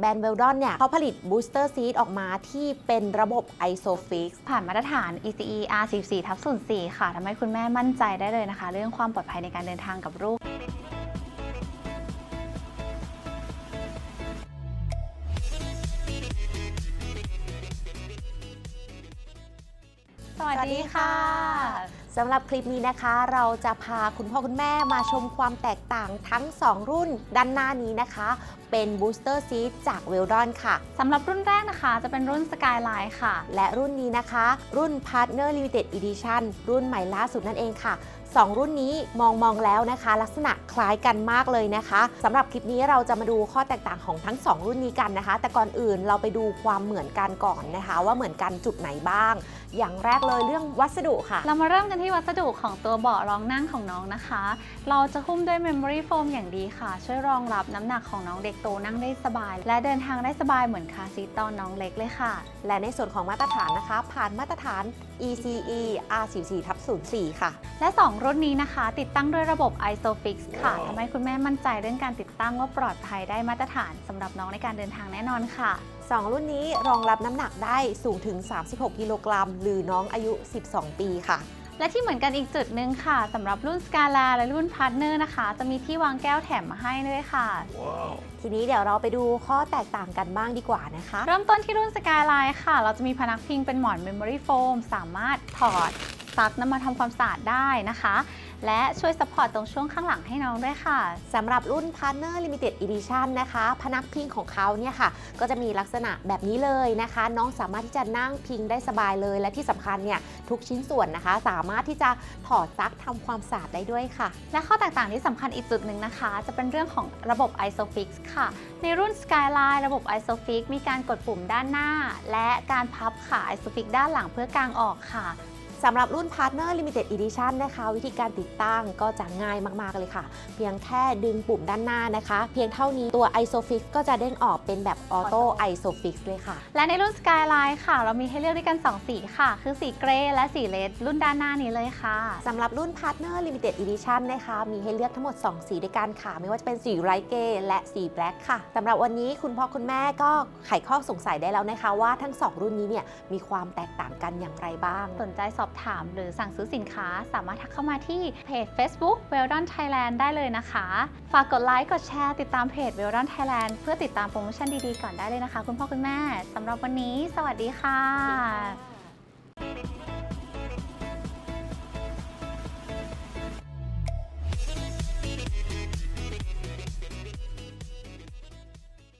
แบรนด์เวลดอนเนี่ยเขาผลิตบูสเตอร์ซีดออกมาที่เป็นระบบ ISOFIX ผ่านมาตรฐาน ECE R44 ทับ04ค่ะทำให้คุณแม่มั่นใจได้เลยนะคะ เรื่องความปลอดภัยในการเดินทางกับลูก สวัสดีค่ะ สำหรับคลิปนี้นะคะ เราจะพาคุณพ่อคุณแม่มาชมความแตกต่างทั้ง 2 รุ่นด้านหน้านี้นะคะ เป็นบูสเตอร์ซีดจากเวลดอนค่ะ สำหรับรุ่นแรกนะคะ จะเป็นรุ่น Skyline ค่ะ และรุ่นนี้นะคะ รุ่น Partner Limited Edition รุ่นใหม่ล่าสุดนั่นเองค่ะ2รุ่นนี้มองมองแล้วนะคะ ลักษณะคล้ายกันมากเลยนะคะสำหรับคลิปนี้เราจะมาดูข้อแตกต่างของทั้ง 2 รุ่นนี้กันนะคะ แต่ก่อนอื่นเราไปดูความเหมือนกันก่อนนะคะ ว่าเหมือนกันจุดไหนบ้าง อย่างแรกเลยเรื่องวัสดุค่ะ เรามาเริ่มกันที่วัสดุของตัวเบาะรองนั่งของน้องนะคะ เราจะหุ้มด้วย Memory Foam อย่างดีค่ะ ช่วยรองรับน้ำหนักของน้องเด็กโตนั่งได้สบาย และเดินทางได้สบายเหมือนคาร์ซีทตอนน้องเล็กเลยค่ะ และในส่วนของมาตรฐานนะคะ ผ่านมาตรฐาน ECE R44 ทับ04 ค่ะ และ 2 รุ่นนี้นะคะ ติดตั้งด้วยระบบ ISOFIX ค่ะทำให้คุณแม่มั่นใจเรื่องการติดตั้งว่าปลอดภัยได้มาตรฐานสำหรับน้องในการเดินทางแน่นอนค่ะ 2 รุ่นนี้รองรับน้ำหนักได้สูงถึง 36 กิโลกรัม หรือน้องอายุ 12 ปีค่ะ และที่เหมือนกันอีกจุดหนึ่งค่ะสำหรับรุ่น Scala และรุ่น Partner นะคะ จะมีที่วางแก้วแถมมาให้ด้วยค่ะ ทีนี้เดี๋ยวเราไปดูข้อแตกต่างกันบ้างดีกว่านะคะ เริ่มต้นที่รุ่น Skyline ค่ะ เราจะมีพนักพิงเป็นหมอน Memory Foam สามารถถอด ซักน้ำมาทำความสะอาดได้นะคะ และช่วยสปอร์ตตรงช่วงข้างหลังให้น้องด้วยค่ะ สำหรับรุ่น Partner Limited Edition นะคะ พนักพิงของเขาเนี่ยค่ะ ก็จะมีลักษณะแบบนี้เลยนะคะ น้องสามารถที่จะนั่งพิงได้สบายเลย และที่สำคัญเนี่ยทุกชิ้นส่วนนะคะ สามารถที่จะถอดซักทำความสะอาดได้ด้วยค่ะ และข้อแตกต่างที่สำคัญอีกจุดหนึ่งนะคะ จะเป็นเรื่องของระบบ ISOFIX ค่ะ ในรุ่น Skyline ระบบ ISOFIX มีการกดปุ่มด้านหน้า และการพับขา ISOFIX ด้านหลังเพื่อกางออกค่ะ สำหรับรุ่น Partner Limited Edition นะคะ วิธีการติดตั้งก็จะง่ายมาก ๆ เลยค่ะ เพียงแค่ดึงปุ่มด้านหน้านะคะ เพียงเท่านี้ตัว ISOFIX ก็จะเด้งออกเป็นแบบ Auto ISOFIX เลยค่ะ และในรุ่น Skyline ค่ะ เรามีให้เลือกด้วยกัน 2 สีค่ะ คือสีเกรย์และสีเลดรุ่นด้านหน้านี้เลยค่ะสำหรับรุ่น Partner Limited Edition นะคะ มีให้เลือกทั้งหมด 2 สีด้วยกันค่ะ ไม่ว่าจะเป็นสีไรเกและสีแบล็คค่ะสำหรับวันนี้คุณพ่อคุณแม่ก็ไขข้อสงสัยได้แล้วนะคะ ว่าทั้ง 2 รุ่นนี้เนี่ยมีความแตกต่างกันอย่างไรบ้าง สนใจสอบถามหรือสั่งซื้อสินค้าสามารถทักเข้ามาที่เพจ Facebook w e l d o n Thailand ได้เลยนะคะ ฝากกดไลค์กดแชร์ติดตามเพจ w e l d o n Thailand เพื่อติดตามโปรโมชั่นดีๆก่อนได้เลยนะคะ คุณพ่อคุณแม่สำหรับวันนี้ สวัสดีค่ะ